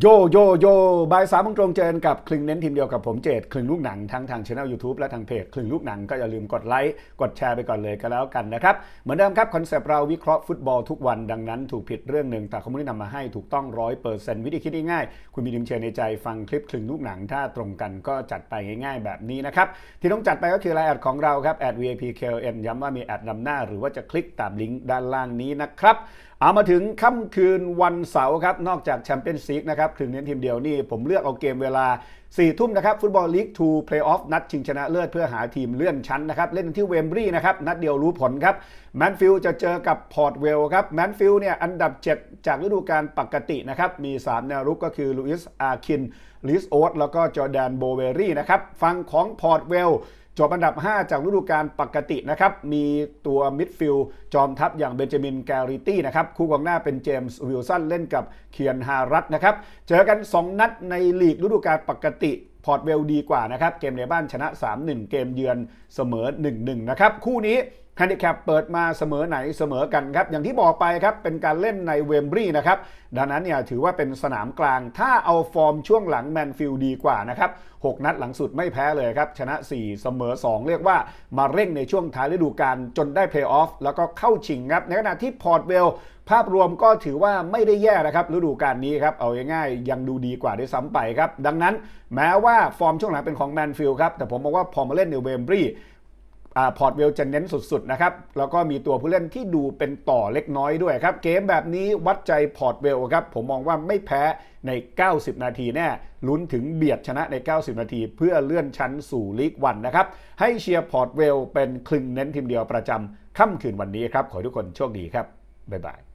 โยโยโยบายสามมงตรงเจนกับคลึงเน้นทีมเดียวกับผมเจดคลึงลูกหนังทั้งทางช่อง YouTube และทางเพจคลึงลูกหนังก็อย่าลืมกดไลค์กดแชร์ไปก่อนเลยก็แล้วกันนะครับ เหมือนเดิมครับคอนเซปต์เราวิเคราะห์ฟุตบอลทุกวันดังนั้นถูกผิดเรื่องหนึ่งแต่เขาไม่ได้นำมาให้ถูกต้องร้อยเปอร์เซ็นต์วิธีคิดง่ายๆคุณมีดิมเชียร์ในใจฟังคลิปคลึงลูกหนังถ้าตรงกันก็จัดไปง่าย ๆ แบบนี้นะครับที่ต้องจัดไปก็คือไลน์แอดของเราครับแอด VIP KLN ย้ำว่ามีแอดนำหน้า หรือว่าจะคลิกตามลิงก์ด้านล่างนี้นะครับเอามาถึงค่ำคืนวันเสาร์ครับนอกจากแชมเปี้ยนส์ลีกนะครับครึ่งเน้นทีมเดียวนี่ผมเลือกเอาเกมเวลา 4 ทุ่มนะครับฟุตบอลลีก2เพลย์ออฟนัดชิงชนะเลิศเพื่อหาทีมเลื่อนชั้นนะครับเล่นที่เวมบรีนะครับนัดเดียวรู้ผลครับแมนฟิลจะเจอกับพอร์ตเวลครับแมนฟิลเนี่ยอันดับ 7 จากฤดูกาลปกตินะครับมี 3 แนวรุกก็คือลุอิสอาคินลิสโอตแล้วก็จอร์แดนโบเวรี่นะครับฝั่งของพอร์ตเวล จบอันดับ 5 จากฤดูกาลปกตินะครับ มีตัวมิดฟิลด์จอมทัพอย่างเบนจามินแกริตี้นะครับ คู่กองหน้าเป็นเจมส์วิลสันเล่นกับเคียนฮารัตนะครับ เจอกัน 2 นัดในลีกฤดูกาลปกติ พอร์ตเวลดีกว่านะครับ เกมในบ้านชนะ 3-1 เกมเยือนเสมอ 1-1 นะครับ คู่นี้แฮนดิแคปเปิดมาเสมอไหนเสมอกันครับ อย่างที่บอกไปครับ เป็นการเล่นในเวมบรีนะครับ ดังนั้นเนี่ยถือว่าเป็นสนามกลาง ถ้าเอาฟอร์มช่วงหลังแมนฟิลด์ดีกว่านะครับ 6 นัดหลังสุดไม่แพ้เลยครับ ชนะ 4 เสมอ 2 เรียกว่ามาเร่งในช่วงท้ายฤดูกาลจนได้เพลย์ออฟแล้วก็เข้าชิงครับ ในขณะที่พอร์ตเวล ภาพรวมก็ถือว่าไม่ได้แย่นะครับฤดูกาลนี้ครับเอาง่ายๆยังดูดีกว่าด้วยซ้ำไปครับดังนั้นแม้ว่าฟอร์มช่วงหลังเป็นของแมนฟิลด์ครับแต่ผมมองว่าพอมาเล่นในเวมบรีพอร์ตเวลจะเน้นสุดๆนะครับ แล้วก็มีตัวผู้เล่นที่ดูเป็นต่อเล็กน้อยด้วยครับ เกมแบบนี้วัดใจพอร์ตเวลครับ ผมมองว่าไม่แพ้ใน 90 นาทีแน่ลุ้นถึงเบียดชนะใน 90 นาที เพื่อเลื่อนชั้นสู่ลีกวันนะครับ ให้เชียร์พอร์ตเวลเป็นคลึงเน้นทีมเดียวประจำค่ำคืนวันนี้ครับ ขอให้ทุกคนโชคดีครับ บ๊ายบาย